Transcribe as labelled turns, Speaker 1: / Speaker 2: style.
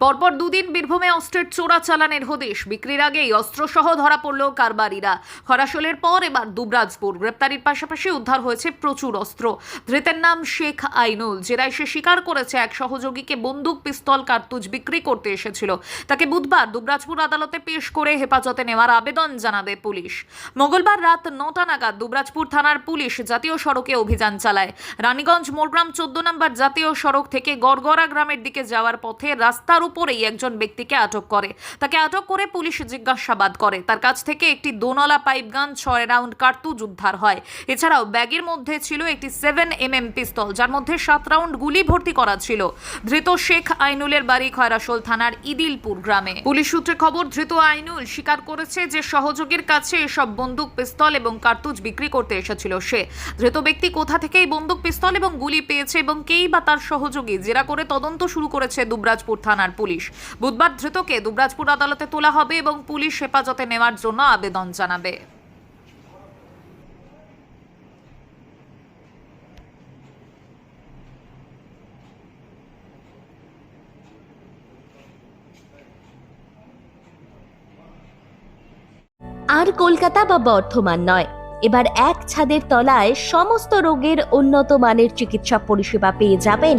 Speaker 1: পরপর দুদিন বীরভূমে অস্ত্রের চোরা চালানের হদিশ। বিক্রির আগেই অস্ত্রসহ ধরা পড়ল কারবারিরা। খরাশোলের পর এবার দুবরাজপুর। গ্রেপ্তারির পাশাপাশি উদ্ধার হয়েছে প্রচুর অস্ত্র। ধৃতের নাম শেখ আইনুল, জেরায় সে স্বীকার করেছে এক সহযোগীকে বন্দুক, পিস্তল, কার্তুজ বিক্রি করতে এসেছিল। তাকে বুধবার দুবরাজপুর আদালতে পেশ করে হেফাজতে নেওয়ার আবেদন জানাবে পুলিশ। মঙ্গলবার রাত নটা নাগাদ দুবরাজপুর থানার পুলিশ জাতীয় সড়কে অভিযান চালায়। রানীগঞ্জ মোরগ্রাম চোদ্দ নম্বর জাতীয় সড়ক থেকে গড়গড়া গ্রামের দিকে যাওয়ার পথে রাস্তার উপরেই একজন ব্যক্তিকে আটক করে। তাকে আটক করে পুলিশ জিজ্ঞাসাবাদ করে। তার কাছ থেকে একটি দোনলা পাইপগান ছয় রাউন্ড কার্তুজ উদ্ধার হয়। এছাড়াও ব্যাগের মধ্যে ছিল একটি সেভেন এম এম পিস্তল যার মধ্যে সাত রাউন্ড গুলি ভর্তি করা ছিল। ধৃত শেখ আইনুলের বাড়ি খয়রাসোল থানার ইদিলপুর গ্রামে। পুলিশ সূত্রে খবর, ধৃত আইনুল স্বীকার করেছে যে সহযোগীর কাছে এসব বন্দুক পিস্তল এবং কার্তুজ বিক্রি করতে এসেছিল সে। ধৃত ব্যক্তি কোথা থেকে এই বন্দুক পিস্তল এবং গুলি পেয়েছে এবং কেই বা তার সহযোগী? জেরা করে তদন্ত শুরু করেছে দুবরাজপুর থানার পুলিশ। বুধবার ধৃতকে দুবরাজপুর আদালতে তোলা হবে এবং পুলিশ হেফাজতে নেওয়ার জন্য আবেদন জানাবে।
Speaker 2: আর কলকাতা বা বর্ধমান নয়। এবার এক ছাদের তলায় সমস্ত রোগের উন্নত মানের চিকিৎসা পরিষেবা পেয়ে যাবেন